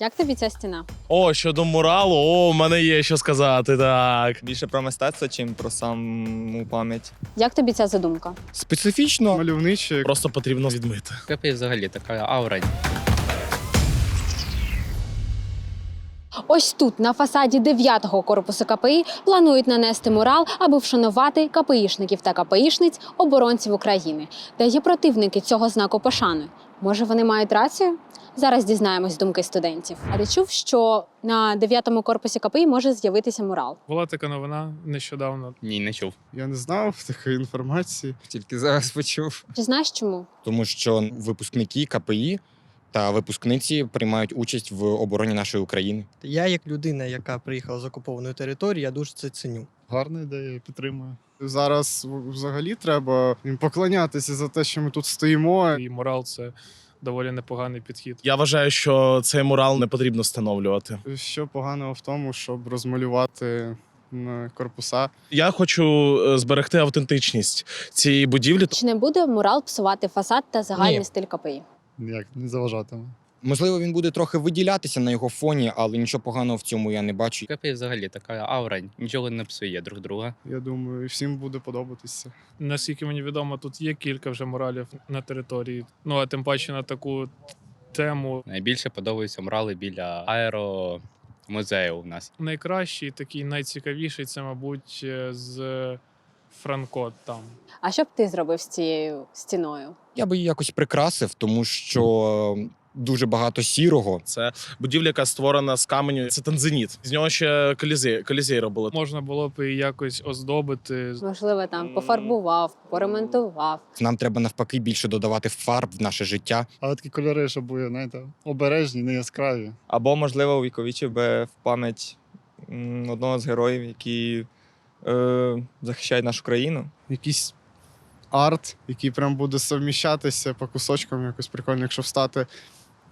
Як тобі ця стіна? О, щодо муралу, о, в мене є що сказати. Так. Більше про мистецтво, чим про саму пам'ять. Як тобі ця задумка? Специфічно Мальовниче. Просто потрібно відмити. Капі взагалі така аура. Ось тут, на фасаді 9-го корпусу КПІ, планують нанести мурал, аби вшанувати КПІшників та КПІшниць оборонців України. Та є противники цього знаку пошани. Може, вони мають рацію? Зараз дізнаємось думки студентів. А ти чув, що на 9-му корпусі КПІ може з'явитися мурал? Була така новина нещодавно. Ні, не чув. Я не знав такої інформації. тільки зараз почув. Чи знаєш чому? тому що випускники КПІ та випускниці приймають участь в обороні нашої України. Я, як людина, яка приїхала з окупованої території, я дуже це ціню. Гарна ідея, підтримую. Зараз взагалі треба їм поклонятися за те, що ми тут стоїмо. І морал це доволі непоганий підхід. Я вважаю, що цей мурал не потрібно встановлювати. Що поганого в тому, щоб розмалювати корпуса. Я хочу е, зберегти автентичність цієї будівлі. Чи не буде мурал псувати фасад та загальний Ні. стиль КПІ? Ніяк не заважатиме. Можливо, він буде трохи виділятися на його фоні, але нічого поганого в цьому я не бачу. КПІ взагалі така аура, нічого не псує друг друга. Я думаю, всім буде подобатися. Наскільки мені відомо, тут є кілька вже моралів на території. Ну а тим паче на таку тему. Найбільше подобаються мурали біля аеромузею у нас. Найкращий, такий найцікавіший це, мабуть, е, з Франко там. А що б ти зробив з цією стіною? Я би її якось прикрасив, тому що дуже багато сірого. Це будівля, яка створена з каменю. Це танзеніт. З нього ще колізей, колізей робили. Можна було б її якось оздобити. Можливо, там пофарбував, поремонтував. Нам треба навпаки більше додавати фарб в наше життя. Але такі кольори, щоб були, знаєте, обережні, не яскраві. Або, можливо, увіковічив би в пам'ять м, одного з героїв, які е, захищають нашу країну. Якийсь арт, який прям буде совміщатися по кусочкам, якось прикольно, якщо встати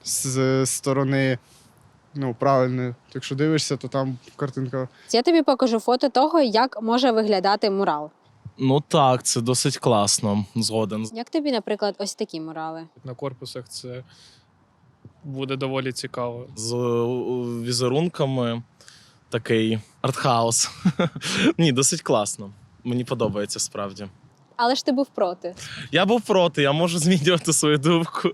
з сторони. Ну, правильно, якщо дивишся, то там картинка Я тобі покажу фото того, як може виглядати мурал. Ну так, це досить класно. Згоден. Як тобі, наприклад, ось такі мурали? На корпусах це буде доволі цікаво. З візерунками такий артхаус. Ні, досить класно. Мені подобається справді. Але ж ти був проти. Я був проти, я можу змінювати свою думку.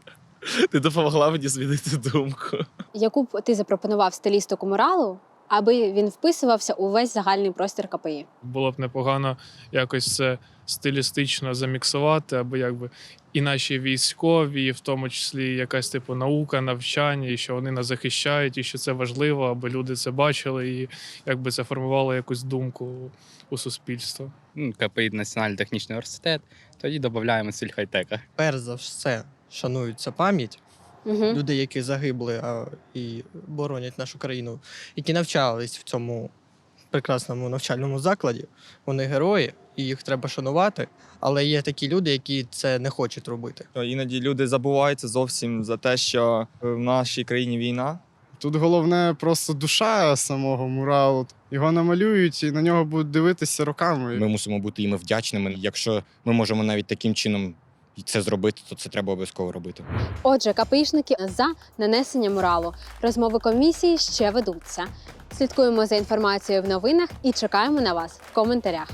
Ти допомогла мені змінити думку. Яку б ти запропонував стилістику муралу, аби він вписувався у весь загальний простір КПІ? Було б непогано якось це стилістично заміксувати, аби якби і наші військові, і в тому числі якась типу наука, навчання, і що вони нас захищають, і що це важливо, аби люди це бачили, і якби це формувало якусь думку у суспільство. Ну, КПІ Національний технічний університет. Тоді додаємо стиль хай-тека. Перш за все, шанується пам'ять Угу. людей, які загибли а, і боронять нашу країну, які навчались в цьому прекрасному навчальному закладі. Вони герої, і їх треба шанувати. Але є такі люди, які це не хочуть робити. Іноді люди забуваються зовсім за те, що в нашій країні війна. Тут головне просто душа самого муралу. Його намалюють і на нього будуть дивитися роками. Ми мусимо бути їм вдячними. Якщо ми можемо навіть таким чином це зробити, то це треба обов'язково робити. Отже, КПІшники за нанесення муралу. Розмови комісії ще ведуться. Слідкуємо за інформацією в новинах і чекаємо на вас в коментарях.